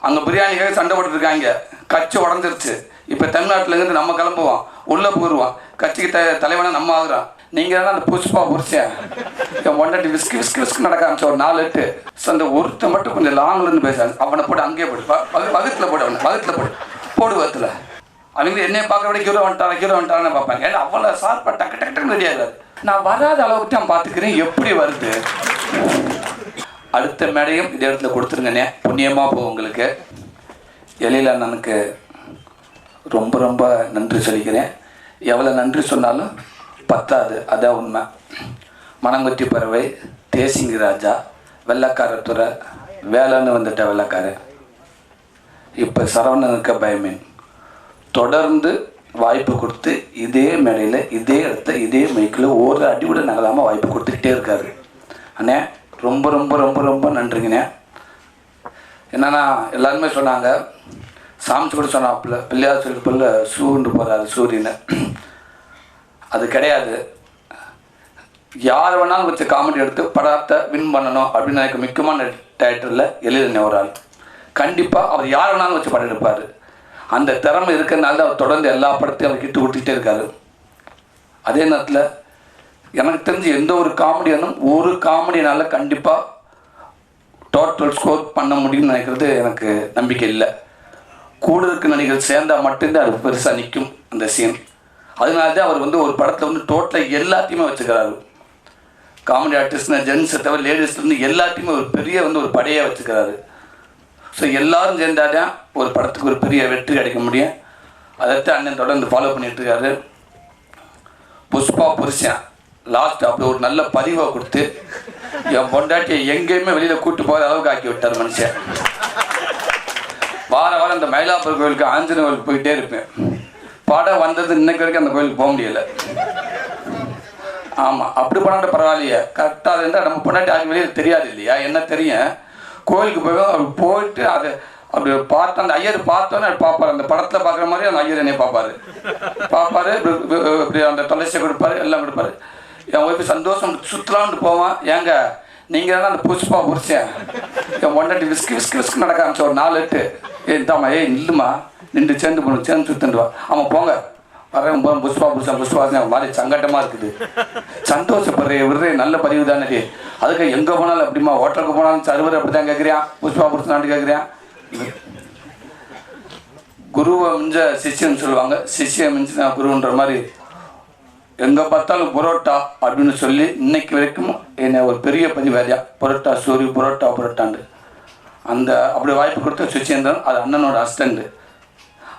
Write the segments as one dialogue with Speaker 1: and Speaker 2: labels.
Speaker 1: அங்கே பிரியாணிக்காக சண்டை போட்டுருக்காங்க கட்சி உடஞ்சிருச்சு. இப்போ தமிழ்நாட்டிலேருந்து நம்ம கிளம்புவோம். உள்ளே போயிடுவோம் கட்சிக்கு த தலைவனாக நம்ம ஆகுறோம். நீங்கள் தான் அந்த புஷ்பா புரிச்சேன் என் ஒன்றட்டு விஸ்கு விஸ்கு விஸ்கு நடக்க ஆரம்பிச்ச ஒரு நாலு எட்டு. ஸோ அந்த ஒருத்தன் மட்டும் கொஞ்சம் லாங்ல இருந்து பேசுறாங்க அவனை போட்டு அங்கேயே போடு. வ- போடு அவனை. வகுத்துல போடு. போடு அவங்க என்னைய பார்க்குற விட ஹீரோ வந்துட்டாரா கீழே வந்துட்டாரான்னு பார்ப்பாங்க. ஏன்னா அவ்வளோ சார்பா டக்கு டக்கு டக்குன்னு ரெடி நான் வராத அளவுக்கு தான் பார்த்துக்கிறேன். எப்படி வருது? அடுத்த மேடையும் இந்த இடத்துல கொடுத்துருங்கண்ணே. புண்ணியமாக போ உங்களுக்கு. எழில் அண்ணனுக்கு ரொம்ப ரொம்ப நன்றி சொல்லிக்கிறேன். எவ்வளோ நன்றி சொன்னாலும் பத்தாது. அதான் உண்மை. மணங்குத்தி பறவை தேசிங்க ராஜா வெள்ளக்காரத்துறை வேலைன்னு வந்துட்ட வெள்ளக்காரன் இப்போ சரவணனுக்கு பயமீன் தொடர்ந்து வாய்ப்பு கொடுத்து இதே மேடையில் இதே இடத்த இதே மைக்கில் ஒரு அடி கூட நகலாமல் வாய்ப்பு கொடுத்துக்கிட்டே இருக்காரு. அண்ணே ரொம்ப ரொம்ப ரொம்ப ரொம்ப நன்றிங்கண்ணே என்னன்னா எல்லாருமே சொன்னாங்க. சாமிச்சு கூட சொன்னாப்புல பிள்ளையார் சொல்லி புள்ள சூண்டு போகிறாரு சூரியனை அது கிடையாது. யார் வேணாலும் வச்சு காமெடி எடுத்து படத்தை வின் பண்ணணும் அப்படின்னு எனக்கு முக்கியமான டேரக்டரில் எழுதின ஒரு ஆள். கண்டிப்பாக அவர் யார் வேணாலும் வச்சு படம் எடுப்பார். அந்த திறமை இருக்கிறதுனால தான் அவர் தொடர்ந்து எல்லா படத்தையும் அவர் கிட்டு கொடுத்துக்கிட்டே இருக்காரு. அதே நேரத்தில் எனக்கு தெரிஞ்சு எந்த ஒரு காமெடியானும் ஒரு காமெடியினால் கண்டிப்பாக டோட்டல் ஸ்கோர் பண்ண முடியும்னு நினைக்கிறது எனக்கு நம்பிக்கை இல்லை. கூட இருக்க நடிகர் சேர்ந்தால் மட்டும்தான் அது பெருசாக நிற்கும் அந்த சீன் அதனால தான் அவர் வந்து ஒரு படத்தில் வந்து டோட்டலாக எல்லாத்தையுமே வச்சுக்கிறாரு. காமெடி ஆர்டிஸ்ட்னா ஜென்ஸை தவிர லேடிஸ்லேருந்து எல்லாத்தையுமே ஒரு பெரிய வந்து ஒரு படையாக வச்சுக்கிறாரு. ஸோ எல்லாரும் சேர்ந்தாதான் ஒரு படத்துக்கு ஒரு பெரிய வெற்றி கிடைக்க முடியும். அதைத்தான் அண்ணன் தொடர்ந்து ஃபாலோ பண்ணிகிட்டு இருக்காரு. புஷ்பா புருஷன். லாஸ்ட் அப்படி ஒரு நல்ல பதிவை கொடுத்து என் பொண்டாட்டியை எங்கேயுமே வெளியில் கூட்டு போகிற அளவுக்கு ஆக்கி விட்டார் மனுஷன். வார வாரம் அந்த மயிலாப்பூர் கோயிலுக்கு ஆஞ்சநேயர் கோயிலுக்கு போயிட்டே இருப்பேன். படம் வந்தது இன்னைக்கு வரைக்கும் அந்த கோயிலுக்கு போக முடியல. ஆமாம் அப்படி பண்ணாட்ட பரவாயில்லையே. கரெக்டாக இருந்தால் நம்ம பொண்டாட்டி யாருக்கு வெளியில் தெரியாது இல்லையா? என்ன தெரியும்? கோயிலுக்கு போய் அவர் போயிட்டு அதை அப்படி பார்த்து அந்த ஐயர் பார்த்தோன்னே பார்ப்பார். அந்த படத்தில் பார்க்குற மாதிரி அந்த ஐயர் என்னை பார்ப்பாரு. பார்ப்பாரு இப்படி அந்த தொலைச்சி கொடுப்பாரு எல்லாம் கொடுப்பாரு. என் ஒய்ஃபு சந்தோஷம் சுற்றலாம்னு போவான். ஏங்க நீங்கள் தான் அந்த புஷ்பா புருஷன் என் ஒண்டாட்டி விஸ்கு விஸ்கு விஸ்கு நடக்க ஆரம்பிச்ச ஒரு நாலு எட்டு. ஏ தாம்மா ஏய் இல்லைம்மா நின்று சேர்ந்து போகணும் சேர்ந்து சுத்துண்டு வா ஆமாம் போங்க. வரேன் போகிறேன் புஷ்பா புருஷன் புஷ்பா புருஷன் மாதிரி சங்கட்டமாக இருக்குது. சந்தோஷப்படுறே விடுறே நல்ல பதிவு தானே அதுக்கு எங்கே போனாலும் அப்படிமா ஹோட்டலுக்கு போனாலும் சர்வர் அப்படி தான் கேட்குறியான் புஷ்பா புருஷனாட்டு கேட்குறியான் குருவை மிஞ்ச சிஷ்யம்னு சொல்லுவாங்க. சிஷ்யம் மிஞ்சினா குருன்ற மாதிரி எங்கே பார்த்தாலும் புரோட்டா அப்படின்னு சொல்லி இன்னைக்கு வரைக்கும் என்னை ஒரு பெரிய பதிவாரியா புரோட்டா சூரி புரோட்டா புரோட்டாண்டு. அந்த அப்படி வாய்ப்பு கொடுத்த சுச்சேந்திரன் அது அண்ணனோட அஸ்டண்ட்டு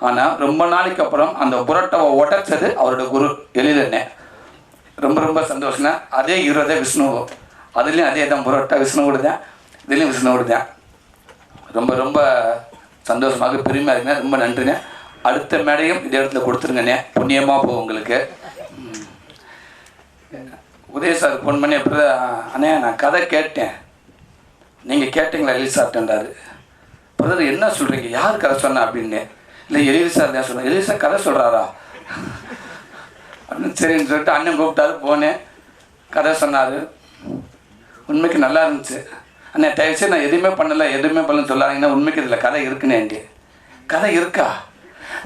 Speaker 1: ஆனால் ரொம்ப நாளைக்கு அப்புறம் அந்த புரோட்டாவை உடைச்சது அவரோட குரு எழிலண்ணே ரொம்ப ரொம்ப சந்தோஷம்னா அதே ஹீரோ தான் விஷ்ணு. அதுலேயும் அதே தான் புரோட்டா. விஷ்ணுவோடு தான் இதுலேயும் விஷ்ணுவோடு தான். ரொம்ப ரொம்ப சந்தோஷமாக பெருமையாக இருக்குங்க ரொம்ப நன்றிங்க அடுத்த மேடையும் இதே இடத்துல கொடுத்துருங்கண்ணே. புண்ணியமாக போகும் உங்களுக்கு. உதய சார் ஃபோன் பண்ணி எப்படி அண்ணே நான் கதை கேட்டேன். நீங்கள் கேட்டீங்களா எலி சார்ட்டன்றாரு. பிரதர் என்ன சொல்கிறீங்க யார் கதை சொன்னா அப்படின்னு? இல்லை எலி சார் தான் சொன்னேன் எலி சார் கதை சொல்கிறாரா அப்படின்னு சரின்னு சொல்லிட்டு அண்ணன் கூப்பிட்டாரு போனேன். கதை சொன்னார். உண்மைக்கு நல்லா இருந்துச்சு. அண்ணே தயவுசெய்து நான் எதுவுமே பண்ணலை எதுவுமே பண்ணலன்னு சொல்லாதீங்கன்னா உண்மைக்கு இதில் கதை இருக்குன்னு கதை இருக்கா?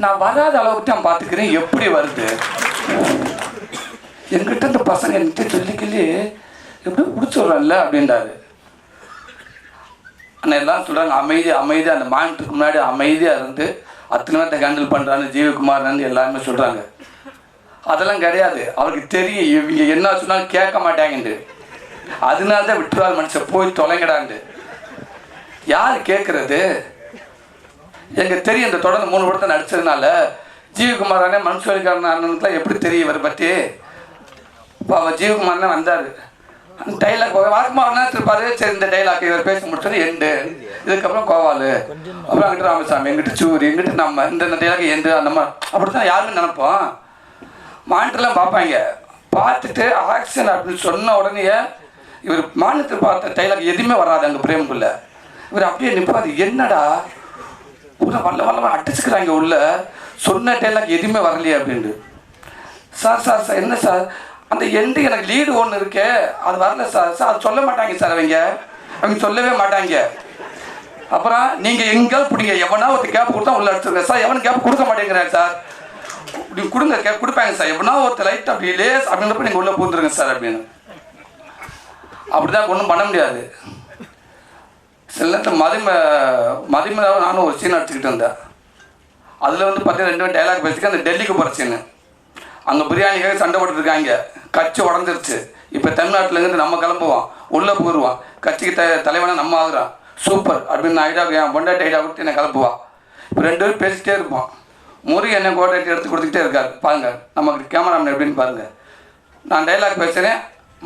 Speaker 1: நான் வராத அளவுக்கு தான் பார்த்துக்கிறேன். எப்படி வருது? என்கிட்ட இந்த பசங்க என்கிட்ட சொல்லி கிள்ளி எப்படி அப்படின்றாரு. ஆனால் எல்லாம் சொல்கிறாங்க அமைதி அமைதியாக அந்த மாநிலத்துக்கு முன்னாடி அமைதியாக இருந்து அத்தனை பேர்த்த ஹேண்டில் பண்ணுறான்னு ஜீவகுமார்னு எல்லாருமே சொல்கிறாங்க அதெல்லாம் கிடையாது. அவருக்கு தெரியும். இவங்க என்ன சொன்னாலும் கேட்க மாட்டாங்கண்டு அதனால தான் விட்டுருவார் மனுஷன். போய் தொலைங்கடாண்டு யார் கேட்குறது எங்க தெரியும் இந்த தொடர்ந்து மூணு படத்தை நடிச்சதுனால. ஜீவகுமார் அண்ணன் மனுஷன் அண்ணனுக்குலாம் எப்படி தெரியும் இவரை பற்றி இப்போ ஜீவகுமார்னு வந்தார். அந்த டைலாக் வழக்கமாக என்ன இருப்பாரு சரி இந்த டைலாக் இவர் பேச முடிச்சது எண்டு. இதுக்கப்புறம் கோவாலு. அப்புறம் அங்கிட்டு ராமசாமி எங்கிட்ட சூரி எங்கிட்ட நம்ம இந்த டைலாக் எண்டு அந்த மாதிரி அப்படி தான் யாருமே நினைப்போம். மானிட்டர்லாம் பார்ப்பாங்க. பார்த்துட்டு ஆக்ஷன் அப்படின்னு சொன்ன உடனே இவர் மாநிலத்தில் பார்த்த டைலாக் எதுவுமே வராது அங்கே பிரேமுக்குள்ள இவர் அப்படியே நிற்பாது என்னடா? உள்ள வல்ல வல்ல அடிச்சுக்கிறாங்க உள்ள. சொன்ன டைலாக் எதுவுமே வரலையே அப்படின்ட்டு. சார் சார் சார் என்ன சார்? அந்த எண்டு எனக்கு லீடு ஒன்று இருக்கே அது வரல சார் சார் அது சொல்ல மாட்டாங்க சார் அவங்க. அவங்க சொல்லவே மாட்டாங்க. அப்புறம் நீங்கள் எங்கேயாவது பிடிங்க. எவனா ஒரு கேப் கொடுத்தா உள்ள அடிச்சிருங்க. சார் எவனும் கேப் கொடுக்க மாட்டேங்கிறேன் சார் நீங்கள் கொடுங்க கேப் கொடுப்பாங்க சார் எவனா ஒருத்தர் லைட் அப்படி லேஸ் அப்படின்றப்ப நீங்கள் உள்ளே பூந்துருங்க சார் அப்படின்னு. அப்படிதான் ஒன்றும் பண்ண முடியாது. சில நேரத்தில் மதிம மதிமலாவை நானும் ஒரு சீன் அடிச்சுக்கிட்டு இருந்தேன் அதில் வந்து பார்த்தீங்கன்னா ரெண்டு டைலாக் பேசிக்க அந்த டெல்லிக்கு போகிற சீனு அங்கே பிரியாணிக்காக சண்டை போட்டுருக்காங்க கட்சி உடஞ்சிருச்சு. இப்போ தமிழ்நாட்டிலேருந்து நம்ம கிளம்புவோம். உள்ளே போயிடுவோம் கட்சிக்கு த தலைவனாக நம்ம ஆகுறோம் சூப்பர். அப்படின்னு நான் ஐடியா என் பொண்டாட்டி ஐடியா கொடுத்து என்னை கிளப்புவான் இப்போ ரெண்டு பேரும் பேசிக்கிட்டே இருப்போம். முருகன் என்ன கோட்டை எடுத்து கொடுத்துக்கிட்டே இருக்காரு. பாருங்க நமக்கு கேமராமேன் எப்படின்னு பாருங்க. நான் டைலாக் பேசுகிறேன்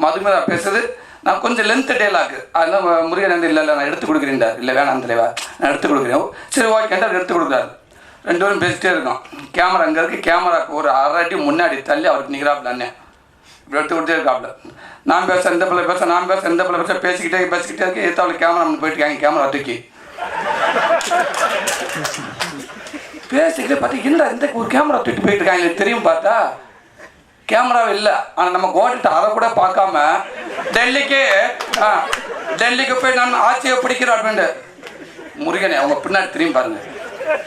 Speaker 1: மதுமிதா பேசுறது நான் கொஞ்சம் லென்த்து டைலாக் அதெல்லாம் முருகன் வந்து இல்லை இல்லை நான் எடுத்து கொடுக்குறேன்டார் இல்லை வேணாம் தலைவா. நான் எடுத்து கொடுக்குறேன். சரி ஓகேண்டா எடுத்து கொடுக்குறாரு. ரெண்டு பேரும் பேசிட்டே இருக்கோம் கேமரா அங்கே இருக்குது கேமரா ஒரு அரை அடி முன்னாடி தள்ளி அவருக்கு நிற்கிறாப்புல அண்ணே. இப்படி எடுத்து கொடுத்தே இருக்காப்புல. நான் பேச இந்த பிள்ளை பேச நான் பேச எந்த பிள்ளை பேச பேசிக்கிட்டே பேசிக்கிட்டே இருக்கு. ஏத்தாவில் கேமரா போயிட்டு இருக்காங்க கேமரா தூக்கி. பேசிக்கிட்டே பார்த்து என்னடா இந்த ஒரு கேமரா தூக்கிட்டு போயிட்டு இருக்காங்க தெரியும் பார்த்தா. கேமரா இல்லை. ஆனால் நம்ம கோட்டிட்ட அதை கூட பார்க்காம டெல்லிக்கு ஆ டெல்லிக்கு போய் நான் ஆட்சியை பிடிக்கிறோம் அப்படின்ட்டு. முருகனே அவங்க பின்னாடி திரும்பி பாருங்க.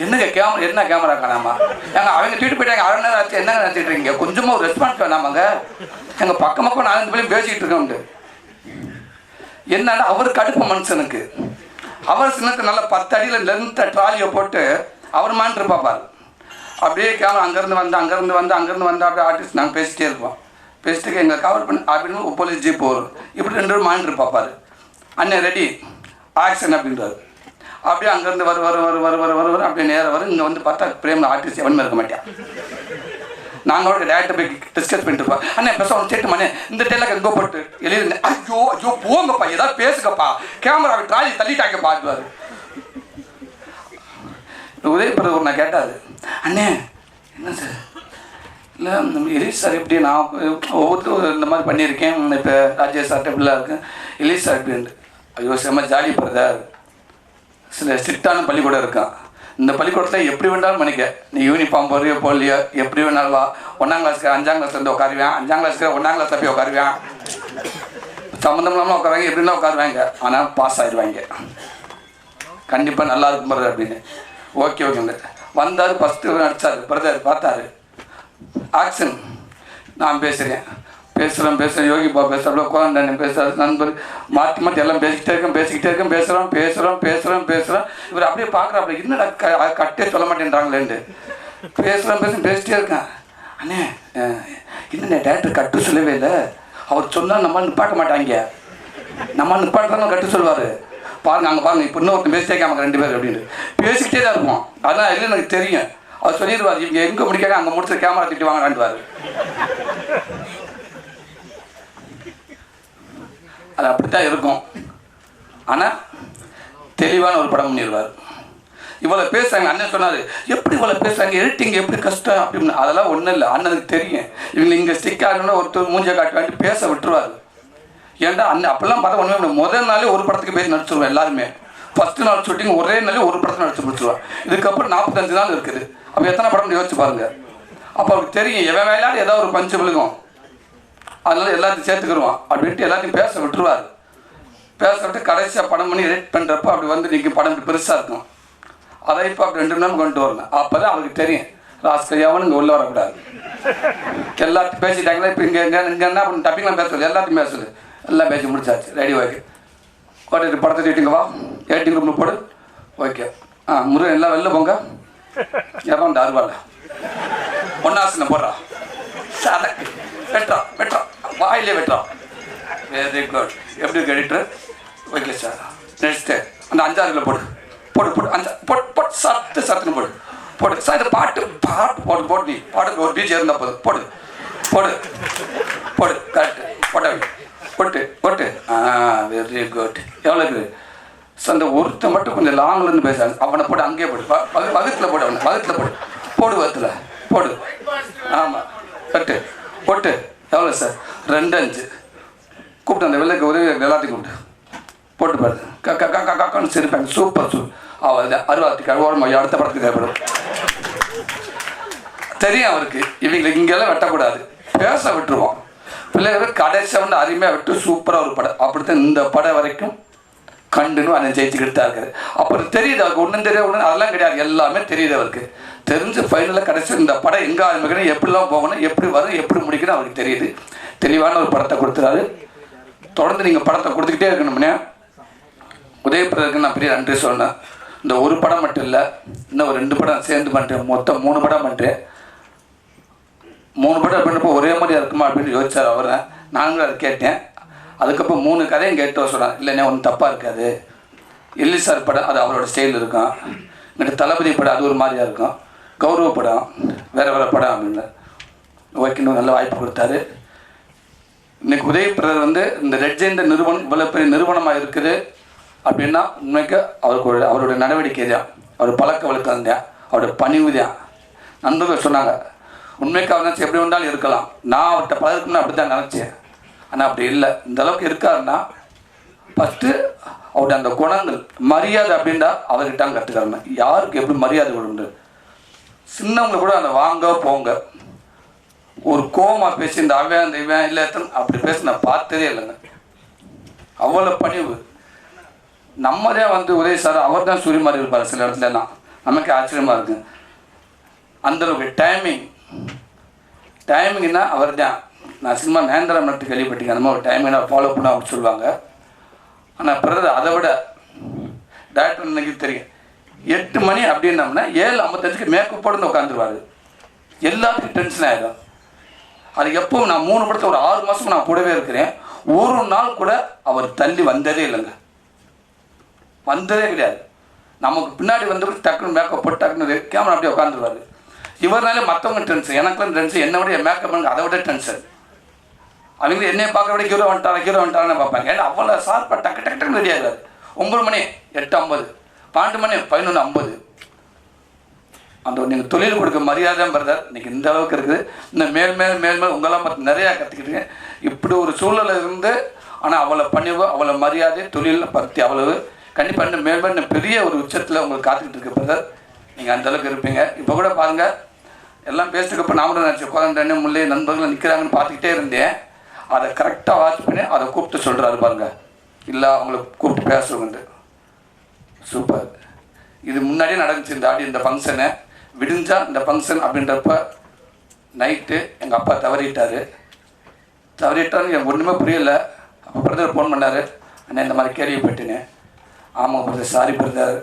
Speaker 1: என்னங்க கேமரா என்ன கேமரா காணாமா? ஏங்க அவங்க தூக்கிட்டு போயிட்டாங்க. அரை நேரம் ஆச்சு. என்னங்க நினச்சிட்டு இருக்கீங்க? கொஞ்சமாக ஒரு ரெஸ்பான்ஸ் வேணாமாங்க? எங்கள் பக்கம் பக்கம் நாலஞ்சு பேரும் பேசிக்கிட்டு இருக்கோம் என்னன்னா அவர் கடுப்பு மனுஷனுக்கு. அவர் சின்னத்தை நல்ல பத்து அடியில் லென்த்த ட்ராலியை போட்டு அவர் மாண்டு பார்ப்பார் அப்படியே கேமரா அங்கேருந்து வந்து அங்கேருந்து வந்து அங்கேருந்து வந்து அப்படியே ஆர்டிஸ்ட் நாங்கள் பேசிட்டே இருப்போம். பேசிட்டு எங்களை கவர் பண்ணி அப்படின்னு போலீஸ் ஜீப் வரும் இப்படி ரெண்டு பேரும் மாண்டு பார்ப்பார் அண்ணன் ரெடி ஆக்ஷன் அப்படின்றாரு. அப்படியே அங்கேருந்து வரு வரு வரு வரு வரு வரு வரு அப்படியே நேரம் வரும் இங்கே வந்து பார்த்தா பிரேம் ஆர்டிஸ்ட் எவனுமே இருக்க மாட்டேன் நாங்கள் கூட டேரக்டர் போய் டிஸ்கஸ் பண்ணிட்டு இருப்போம் அண்ணே பேச ஒன்று சேட்டு மண்ணே இந்த டெய்லாக் எங்கே போட்டு எழுதிருந்தேன் ஐயோ ஐயோ போங்கப்பா. ஏதாவது பேசுங்கப்பா. கேமராவை ட்ராலி தள்ளிட்டாங்க பாத்துவாரு உதயபிரதர் நான் கேட்டாரு. அண்ணே என்ன சார் இல்லை எலிஸ் சார் எப்படி நான் ஒவ்வொருத்தரும் இந்த மாதிரி பண்ணியிருக்கேன். இப்போ ராஜேஷ் சார்ட்ட இப்படிலாம் இருக்கேன் எலிஸ் சார் எப்படின்ட்டு ஐயோ செம்ம ஜாலி பிரதர் சில ஸ்ட்ரிக்டான பள்ளிக்கூடம் இருக்கான் இந்த பள்ளிக்கூடத்தில் எப்படி வேணாலும் பண்ணிக்க. நீ யூனிஃபார்ம் போறியோ போடலையோ எப்படி வேணாலும் வா. ஒன்றாம் கிளாஸ்க்கு அஞ்சாம் கிளாஸ் வந்து உட்காருவேன். அஞ்சாம் கிளாஸ்க்கு ஒன்றாம் கிளாஸ் போய் உட்காருவேன். சம்மந்தம் இல்லாமல் உட்காருவாங்க எப்படின்னா உட்காருவாங்க. ஆனால் பாஸ் ஆயிடுவாங்க. கண்டிப்பாக நல்லா இருக்கும் பிரதர் அப்படின்னு. ஓகே ஓகேங்க வந்தார் ஃபஸ்ட்டு நடிச்சார். பிரதர் பார்த்தாரு. ஆக்ஷன் நான் பேசுகிறேன் பேசுகிறோம் பேசுகிறேன் யோகிப்பா பேசுகிறோம் உட்காந்து பேசுகிறாரு நண்பர் மாற்றி மாற்றி எல்லாம் பேசிக்கிட்டே இருக்கேன் பேசிக்கிட்டே இருக்கேன் பேசுகிறோம் பேசுகிறோம் பேசுகிறோம் பேசுகிறோம் இவர் அப்படியே பார்க்குறாப்புல என்னடா க கட்டே சொல்ல மாட்டேன்றாங்களேன்ட்டு. பேசுகிறோம் பேசுகிறேன் பேசிட்டே இருக்கேன். அண்ணே அஹ், என்னண்ணே டேரக்டர் கட்டு சொல்லவே இல்லை. அவர் சொன்னால் நம்ம நிப்பாட்ட மாட்டாங்க. நம்ம நிப்பாட்டுறவங்க கட்டு சொல்லுவார். பாருங்க அங்கே பாருங்க. இப்போ இன்னொருத்தன் பேசிட்டே இருக்காங்க ரெண்டு பேர் அப்படின்னு பேசிக்கிட்டே தான் இருப்போம். அதான் இல்லை எனக்கு தெரியும். அவர் சொல்லிடுவார். இவங்க எங்கே முடிக்காங்க அங்கே முடிச்சு கேமரா திட்டு வாங்கலான்டுவார் அது அப்படித்தான் இருக்கும். ஆனால் தெளிவான ஒரு படம் பண்ணிடுவார் இவ்வளோ பேசுகிறாங்க அண்ணன் சொன்னார் எப்படி இவ்வளோ பேசுகிறாங்க எடிட்டிங் எப்படி கஷ்டம்? அப்படின்னு. அதெல்லாம் ஒன்றும் இல்லை அண்ணனுக்கு தெரியும். இவங்க இங்கே ஸ்டிக் ஆகணும்னா ஒருத்தர் மூஞ்சை காட்ட பேச விட்டுருவார். ஏன்டா அண்ணன் அப்போல்லாம் பார்த்தா ஒன்றுமே முதல் நாளே ஒரு படத்துக்கு பேசி நடிச்சிருவோம் எல்லாருமே. ஃபஸ்ட்டு நாள் ஷூட்டிங் ஒரே நாளே ஒரு படத்தை நடிச்சு முடிச்சிருவான் இதுக்கப்புறம் நாற்பத்தஞ்சு நாள் இருக்குது. அப்போ எத்தனை படம் யோசிச்சு பாருங்க. அப்போ அவருக்கு தெரியும் எவன் வேலையாலும் ஏதாவது ஒரு பஞ்சு விழுகும். அதனால எல்லாத்தையும் சேர்த்துக்கிடுவான் அப்படின்ட்டு எல்லாத்தையும் பேச விட்டுருவார். பேச விட்டு கடைசியாக படம் பண்ணி எடிட் பண்ணுறப்ப அப்படி வந்து நீங்கள் படம் பெருசாக இருக்கும். அதை இப்போ அப்படி ரெண்டு மணி நேரம் கொண்டு வரணும். அப்போ தான் அவருக்கு தெரியும். ராஸ்கர் இங்கே உள்ளே வரக்கூடாது. எல்லாத்தையும் பேசிட்டாங்களா இப்போ இங்கே இங்கே இங்கே என்ன பண்ண டப்பிங்லாம் பேசுறது எல்லாத்தையும் பேசுது எல்லாம் பேசி முடிச்சாச்சு. ரெடி ஓகே ஓகே படத்தை தூட்டிங்க வா. எடிட்டிங் ரூமில் போடு. ஓகே ஆ முருகன் எல்லாம் வெளில போங்க. எவன் அருவாள். ஒன்னாசனம் போடுறா. சதக்கு வெட்டா வெட்டுறா. வாயிலே வெட்டலாம் வெரி குட் எப்படி இருக்கு எடிட்டர் ஓகே சார் நெக்ஸ்ட்டு அந்த அஞ்சாறுல போடு. போடு போடு. அஞ்சா போடு போடு. சத்து சத்துன்னு போடு. போடு. சார் இந்த பாட்டு பாட்டு போடு போடு நீ. பாட்டுக்கு ஒரு பீச் இருந்தால் போதும். போடு. போடு. போடு. கரெக்ட் போட்ட போட்டு போட்டு. ஆ வெரி குட் எவ்வளோ இருக்குது? சார் அந்த ஒருத்தன் மட்டும் கொஞ்சம் லாங்ல இருந்து பேசுறாங்க அவனை போட்டு அங்கேயே போடு. வகுத்தில் போடு அவனை. வகுத்தில் போடு. போடு வகுத்தில். போடு. ஆமாம் கட்டு போட்டு. எவ்வளோ சார்? ரெண்டு அஞ்சு. கூப்பிட்டு அந்த வெள்ளைக்கு உதவி எல்லாத்தையும் கூப்பிட்டு. போட்டு பாரு. க க க கக்கான்னு சிரிப்பாங்க. Super super. அவள் அறுபத்தி ஓரமாக அடுத்த படத்துக்கு தேவைப்படும். தெரியும் அவருக்கு. இவங்களுக்கு இங்கெல்லாம் வெட்டக்கூடாது. பேச விட்டுருவோம். பிள்ளைகள் கடைசி வந்து அருமையாக விட்டு சூப்பராக ஒரு படம். அப்படித்தான் இந்த படம் வரைக்கும் கண்டுன்னு அதை ஜெயிச்சுக்கிட்டு தான் இருக்காரு. அப்புறம் தெரியுது அவருக்கு ஒன்றும் தெரியாது ஒன்றும் அதெல்லாம் கிடையாது எல்லாமே தெரியுது அவருக்கு. தெரிஞ்சு ஃபைனலில் கடைசி இந்த படம் எங்கே ஆரம்பிக்கணும் எப்படிலாம் போகணும் எப்படி வரும் எப்படி முடிக்கணும் அவருக்கு தெரியுது. தெளிவான ஒரு படத்தை கொடுத்துறாரு. தொடர்ந்து நீங்கள் படத்தை கொடுத்துக்கிட்டே இருக்கணும்னே உதயபிரதருக்கு நான் பெரிய நன்றி சொன்னேன் இந்த ஒரு படம் மட்டும் இல்லை இன்னும் ஒரு ரெண்டு படம் சேர்ந்து பண்ணுறேன் மொத்தம் மூணு படம் பண்ணுறேன் மூணு படம் பண்ணப்போ ஒரே மாதிரி இருக்குமா அப்படின்னு யோசிச்சார் அவரை. நாங்களும் அதை கேட்டேன். அதுக்கப்புறம் மூணு கதையும் கேட்டு வர இல்லைண்ணே ஒன்றும் தப்பாக இருக்காது. இல்லி சார் படம் அது அவரோட ஸ்டைல் இருக்கும். என்கிட்ட தளபதி படம் அது ஒரு மாதிரியாக இருக்கும். கௌரவ படம் வேறு வேறு படம் அப்படின்னு. ஓகேன்னு நல்ல வாய்ப்பு கொடுத்தாரு. இன்றைக்கி உதய பிரதர் வந்து இந்த ரெட் நிறுவனம் இவ்வளோ பெரிய நிறுவனமாக இருக்குது அப்படின்னா உண்மைக்கு அவருக்கு ஒரு அவருடைய நடவடிக்கை தான் அவர் பழக்க வழக்கம் தான் அவருடைய பணிவு தான் நண்பர்கள் சொன்னாங்க உண்மைக்கு அவர் நினச்சி எப்படி வந்தாலும் இருக்கலாம். நான் அவர்கிட்ட பழகணும்னு அப்படி தான் நினச்சேன். ஆனால் அப்படி இல்லை. இந்த அளவுக்கு இருக்காருன்னா ஃபஸ்ட்டு அவருடைய அந்த குணங்கள் மரியாதை அப்படின்டா அவர்கிட்ட கற்றுக்கிறேன் யாருக்கு எப்படி மரியாதை உண்டு சின்னவங்க கூட அந்த வாங்க போங்க. ஒரு கோமா பேசி இந்த அவன் அந்த இவன் இல்லை எத்தனை அப்படி பேசி நான் பார்த்ததே இல்லைங்க. அவ்வளோ பணிவு. நம்ம தான் வந்து உதய சார் அவர் தான் சூரிய மாதிரி இருப்பார் சில இடத்துலலாம். நமக்கு ஆச்சரியமாக இருக்கு. அந்தளவுக்கு டைமிங் டைமிங்னா அவர் தான் நான் சினிமா நயன்தாரா மட்டும் கேள்விப்பட்டிருக்கேன். அந்த மாதிரி என்ன ஃபாலோ பண்ண அப்படின்னு சொல்லுவாங்க. ஆனால் பிறகு அதை விட டேரக்டர் எனக்கு தெரியும். எட்டு மணி அப்படின்னம்னா ஏழு ஐம்பத்தஞ்சுக்கு மேக்கப் போட்டு உட்காந்துருவாரு எல்லாத்துக்கும் டென்ஷன் ஆகிடும் அது எப்போ நான் மூணு படத்தில் ஒரு ஆறு மாதம் நான் கூடவே இருக்கிறேன். ஒரு நாள் கூட அவர் தள்ளி வந்ததே இல்லைங்க. வந்ததே கிடையாது. நமக்கு பின்னாடி வந்தவர் டக்குன்னு மேக்கப் போட்டு டக்குன்னு கேமரா அப்படியே உட்காந்துருவார் இவர்னாலே மற்றவங்க டென்ஷன் எனக்குலாம் டென்ஷன் என்னை விட மேக்கப் பண்ணுங்க அதை விட டென்ஷன் அவங்க என்னை பார்க்க விட கீழே வந்துட்டாரா கீழே வந்துட்டாரான்னு பார்ப்பாங்க. ஏன்னா அவ்வளோ சார்பாக டக்கு டக்கு டக்குன்னு ரெடி ஆகிறாரு ஒம்பது மணி எட்டு ஐம்பது. பன்னெண்டு மணி பதினொன்று ஐம்பது. அந்த நீங்கள் தொழில் கொடுக்க மரியாதை பிரதர் இன்னைக்கு இந்த அளவுக்கு இருக்குது. இந்த மேல் மேல் மேல் மேல் உங்களாம் பார்த்து நிறையா கற்றுக்கிட்டீங்க இப்படி ஒரு சூழலில் இருந்து ஆனால் அவ்வளோ பணிவு அவ்வளோ மரியாதை தொழிலை பற்றி அவ்வளவு. கண்டிப்பாக இன்னும் மேல் மேல் பெரிய ஒரு உச்சத்தில் உங்களுக்கு காத்துக்கிட்டு இருக்கு பிரதர் நீங்கள் அந்த அளவுக்கு இருப்பீங்க. இப்போ கூட பாருங்கள் எல்லாம் பேசுறதுக்கு இப்போ நாமளும் நினச்சி குழந்தை முல்லை நண்பர்கள் நிற்கிறாங்கன்னு பார்த்துக்கிட்டே இருந்தேன். அதை கரெக்டாக வாட்ச் பண்ணி அதை கூப்பிட்டு சொல்கிறாரு பாருங்க. இல்லை அவங்கள கூப்பிட்டு பேசுவோங்க சூப்பர். இது முன்னாடியே நடந்துச்சு இந்த ஆடி இந்த ஃபங்க்ஷனு விடிஞ்சால் இந்த ஃபங்க்ஷன் அப்படின்றப்ப நைட்டு எங்கள் அப்பா தவறிட்டார். தவறிட்டான்னு எனக்கு ஒன்றுமே புரியல. அப்போ பிரதர் ஃபோன் பண்ணார். அண்ணன் இந்த மாதிரி கேள்விப்பட்டேனே ஆமாம் பிரதர் சாரி பிரதர்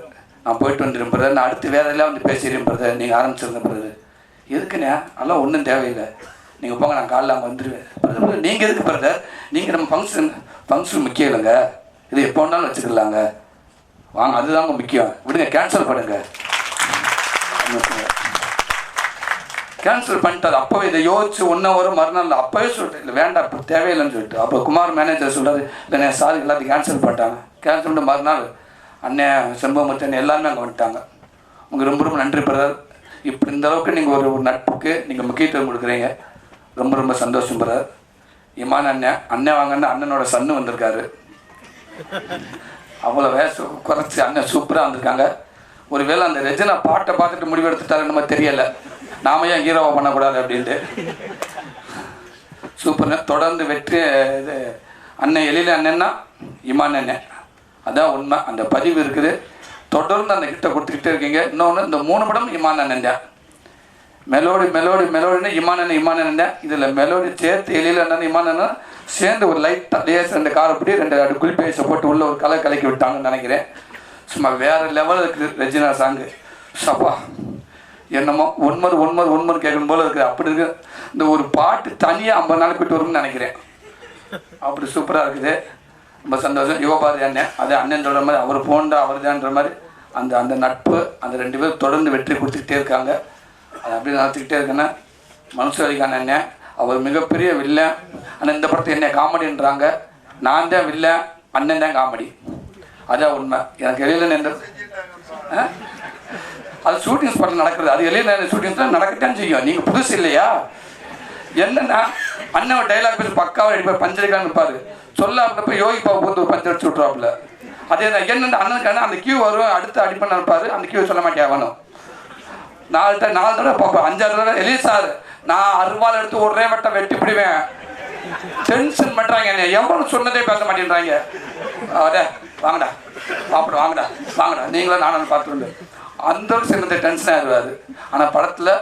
Speaker 1: நான் போயிட்டு வந்துடுறேன் பிரதர் நான் அடுத்து வேற எல்லாம் வந்து பேசிடுறேன் பிரதர் நீங்கள் ஆரம்பிச்சிருங்க பிரதர் எதுக்குண்ணே? அதெல்லாம் ஒன்றும் தேவையில்லை. நீங்கள் போங்க நான் காலைல அங்கே வந்துடுவேன் நீங்கள் எதுக்கு பிரதர்? நீங்கள் நம்ம ஃபங்க்ஷன் ஃபங்க்ஷன் முக்கியம் இல்லைங்க. இது எப்போ வேணாலும் வச்சுக்கலாங்க. வாங்க அதுதாங்க முக்கியம். விடுங்க கேன்சல் பண்ணுங்க. கேன்சல் பண்ணிட்டாரு. அப்போவே இதை யோசிச்சு ஒன் வரும் மறுநாள் அப்போவே சொல்லிட்டு இல்லை வேண்டாம் இப்போ தேவையில்லைன்னு சொல்லிட்டு. அப்போ குமார் மேனேஜர் சொல்கிறாரு இல்லை சாரி எல்லாத்தையும் கேன்சல் பண்ணிட்டாங்க. கேன்சல் பண்ணிட்டு மறுநாள் அண்ணன் செம்பமுத்தன் எல்லாருமே அங்கே வந்துட்டாங்க. உங்களுக்கு ரொம்ப ரொம்ப நன்றி பிரதர். இப்படி இந்த அளவுக்கு நீங்கள் ஒரு ஒரு நட்புக்கு நீங்கள் முக்கியத்துவம் கொடுக்குறீங்க. ரொம்ப ரொம்ப சந்தோஷம் பிரதர் இமான அண்ணன் அண்ணன் வாங்கன்னா அண்ணனோட சன்னு வந்திருக்காரு. அவ்வளோ வயசு குறைச்சி அண்ணன் சூப்பராக வந்திருக்காங்க. ஒருவேளை அந்த ரெஜினா பாட்டை பார்த்துட்டு முடிவெடுத்துட்டாரு நம்ம தெரியல. நாம ஏன் ஹீரோவை பண்ணக்கூடாது அப்படின்ட்டு. சூப்பர் தொடர்ந்து வெற்றி இது அண்ணன் எழில அண்ணன்னா இமான் அண்ணன். அதான் உண்மை. அந்த பதிவு இருக்குது. தொடர்ந்து அந்த கிட்ட கொடுத்துக்கிட்டே இருக்கீங்க. இன்னொன்று இந்த மூணு படம் இமான் அண்ணன் தான். மெலோடி மெலோடி மெலோடின்னு இமானன் இமானன் இதில் மெலோடி சேர்த்து எழில என்னென்ன இமான சேர்ந்து ஒரு லைட்டாக லேஸ் ரெண்டு காரப்படி ரெண்டு அடி குளிப்பேசை போட்டு உள்ளே ஒரு கலை கலக்கி விட்டாங்கன்னு நினைக்கிறேன். சும்மா வேற லெவலில் இருக்குது ரெஜினா சாங்கு சப்பா என்னமோ ஒன்மர் ஒன்மர் ஒன்மர் கேட்கணும் போல இருக்குது அப்படி இருக்கு. இந்த ஒரு பாட்டு தனியாக ஐம்பது நாள் போயிட்டு வரும்னு நினைக்கிறேன். அப்படி சூப்பராக இருக்குது. ரொம்ப சந்தோஷம். யுவபாரதி அண்ணன் அது அண்ணன் சொல்கிற மாதிரி அவர் போண்டா அவர் தான்ற மாதிரி அந்த அந்த நட்பு அந்த ரெண்டு பேரும் தொடர்ந்து வெற்றி கொடுத்துக்கிட்டே இருக்காங்க. அதை அப்படியே நடத்திக்கிட்டே இருக்கேன்னா மனசுவலிக்கான என்ன. அவர் மிகப்பெரிய வில்லன் ஆனால் இந்த படத்தை என்ன காமெடின்றாங்க. நான் தான் வில்லன் அண்ணன் தான் காமெடி. அதான் உண்மை. எனக்கு எழில நின்று ஆ? அது ஷூட்டிங் ஸ்பாட்டில் நடக்கிறது. அது எழில தான் நடக்கத்தான் செய்யும். நீங்கள் புதுசு இல்லையா? என்னன்னா அண்ணன் டைலாக் பேசி பக்காவாக அடிப்பார் பஞ்சரிக்கான்னு இருப்பார் சொல்ல அப்படிப்ப யோகி பாபு வந்து ஒரு பஞ்சு அடிச்சு விட்ருவாப்புல அதே தான் என்னென்ன அண்ணனுக்கான அந்த கியூ வரும். அடுத்து அடிப்பண்ண இருப்பார் அந்த கியூ சொல்ல மாட்டேன் அவனும். நாலு டைம் நாலு தடவை பார்ப்பேன். அஞ்சாறு தடவை எலிய சார் நான் அருவாள் எடுத்து ஒரே வட்டம் வெட்டி பிடிவேன். டென்ஷன் பண்ணுறாங்க என்ன. எவனும் சொன்னதே பேச மாட்டேன்றாங்க. அடே வாங்கடா. மாப்பிட வாங்கடா. வாங்கடா. நீங்களும் நானும் பார்த்துருந்து அந்த ஒரு சிறந்த டென்ஷன் ஆயிடுவாரு ஆனால் படத்தில்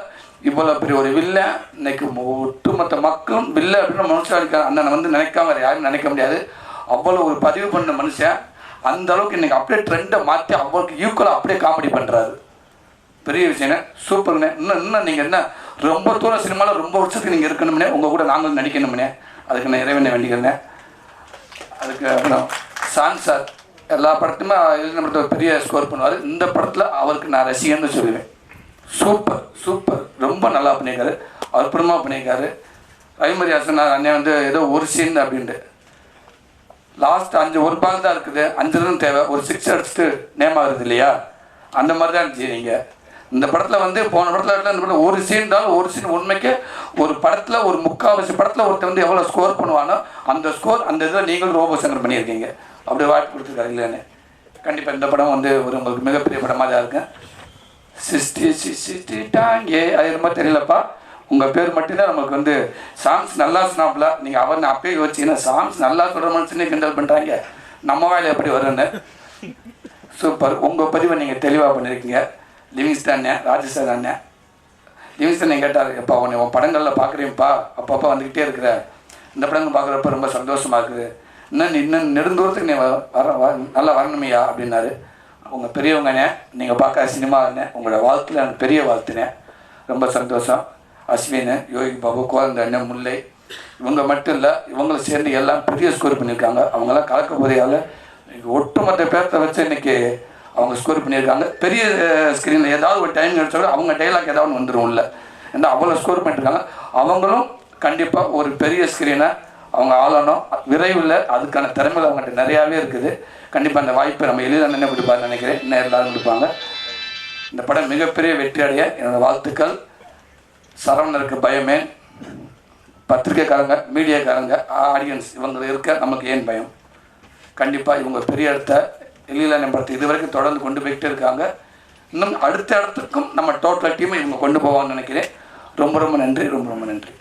Speaker 1: இவ்வளோ பெரிய ஒரு வில்ல இன்னைக்கு ஒட்டுமொத்த மக்களும் வில்ல அப்படின்னு மனுஷாளிக்க அண்ணனை வந்து நினைக்காம யாரும் நினைக்க முடியாது. அவ்வளோ ஒரு பதிவு பண்ண மனுஷன். அந்த அளவுக்கு இன்னைக்கு அப்படியே ட்ரெண்டை மாற்றி அவ்வளோக்கு ஈக்குவலாக அப்படியே காமெடி பண்ணுறாரு பெரிய விஷயங்க. சூப்பர்ண்ணே இன்னும் இன்னும் நீங்கள் என்ன ரொம்ப தூரம் சினிமாவில் ரொம்ப வருஷத்துக்கு நீங்கள் இருக்கணும்னே உங்கள் கூட நாங்களும் நடிக்கணும்னே அதுக்கு நான் இறைவனை வேண்டிக்கிறேன் அதுக்கு அப்புறம் சாங் சார் எல்லா படத்துமே எழுதின பெரிய ஸ்கோர் பண்ணுவார். இந்த படத்தில் அவருக்கு நான் ரசிகன்னு சொல்லுவேன். Super super. ரொம்ப நல்லா பண்ணியிருக்காரு. அற்புதமாக பண்ணியிருக்காரு. ரவிமரி சொன்னார் அண்ணன் வந்து ஏதோ ஒரு சீன் அப்படின்ட்டு. லாஸ்ட் அஞ்சு ஒரு பால் தான் இருக்குது. அஞ்சு ரன் தேவை. ஒரு சிக்ஸ் அடிச்சுட்டு நேம் ஆகுது இல்லையா? அந்த மாதிரி தான் இருந்துச்சு நீங்கள் இந்த படத்தில் வந்து போன படத்தில் இந்த படத்தில் ஒரு சீன் தான் ஒரு சீன் உண்மைக்கு ஒரு படத்தில் ஒரு முக்கால்வாசி படத்தில் ஒருத்தர் வந்து எவ்வளோ ஸ்கோர் பண்ணுவானோ அந்த ஸ்கோர் அந்த இதில் நீங்களும் ரோபோ சங்கர் பண்ணியிருக்கீங்க. அப்படி வாய்ப்பு கொடுத்துருக்காரு இல்லைன்னு கண்டிப்பாக இந்த படம் வந்து ஒரு உங்களுக்கு மிகப்பெரிய படமாக தான் இருக்கும். சிஸ்டி சிஸ்டி டாங்கே. அது ரொம்ப தெரியலப்பா. உங்கள் பேர் மட்டும்தான் நமக்கு வந்து சாங்ஸ் நல்லா சொன்னாப்புல. நீங்கள் அவர் அப்பயே யோசிச்சிங்கன்னா சாங்ஸ் நல்லா சொல்கிற மனுஷனே கிண்டல் பண்ணுறாங்க நம்ம வேலை எப்படி வரும்னு. சூப்பர். உங்கள் பதிவை நீங்கள் தெளிவாக பண்ணியிருக்கீங்க லிவிங்ஸ்டன் அண்ணன் ராஜேஸ்வரன் அண்ணன் லிவிங்ஸ்டன் கேட்டார் எப்பா உன்னை உன் படங்களில் பார்க்குறேன்ப்பா. அப்பப்போ வந்துக்கிட்டே இருக்கிற. இந்த படங்கள் பார்க்குறப்ப ரொம்ப சந்தோஷமாக இருக்குது. இன்னும் நீ இன்னும் நெடுந்தூரத்துக்கு நீ வ- வர நல்லா வரணுமையா? அப்படின்னாரு. உங்கள் பெரியவங்கண்ணே நீங்கள் பார்க்காத சினிமாண்ணே உங்களோட வாழ்த்துல எனக்கு பெரிய வாழ்த்துனேன் ரொம்ப சந்தோஷம். அஸ்வின் யோகி பாபு கோதந்த அண்ணன் முல்லை. இவங்க மட்டும் இல்லை இவங்களை சேர்ந்து எல்லாம் பெரிய ஸ்கோர் பண்ணியிருக்காங்க. அவங்கெல்லாம் கலக்க போதையால் ஒட்டுமொத்த பேர்த்த வச்சு இன்னைக்கு அவங்க ஸ்கோர் பண்ணியிருக்காங்க. பெரிய ஸ்க்ரீனில் ஏதாவது ஒரு டைம் கிடைச்சாலும் அவங்க டைலாக் ஏதாவது ஒன்று வந்துடும் இல்லை ஏன்னா அவ்வளோ ஸ்கோர் பண்ணியிருக்காங்க. அவங்களும் கண்டிப்பாக ஒரு பெரிய ஸ்க்ரீனை அவங்க ஆளணும். விரைவில் அதுக்கான திறமைகள் அவங்ககிட்ட நிறையாவே இருக்குது. கண்டிப்பாக அந்த வாய்ப்பை நம்ம எளிதாக நின்று கொடுப்பாருன்னு நினைக்கிறேன். நேரில் கொடுப்பாங்க. இந்த படம் மிகப்பெரிய வெற்றி அடைய என்னோடய வாழ்த்துக்கள். சரவணருக்கு பயமே. பத்திரிக்கைக்காரங்க மீடியாக்காரங்க ஆடியன்ஸ் இவங்க இருக்க நமக்கு ஏன் பயம்? கண்டிப்பாக இவங்க பெரிய இடத்த லீலா நம்பரத்தை இது வரைக்கும் தொடர்ந்து கொண்டு போய்கிட்டே இருக்காங்க. இன்னும் அடுத்த இடத்துக்கும் நம்ம டோட்டல் டீமை இவங்க கொண்டு போவாங்கன்னு நினைக்கிறேன். ரொம்ப ரொம்ப நன்றி ரொம்ப ரொம்ப நன்றி.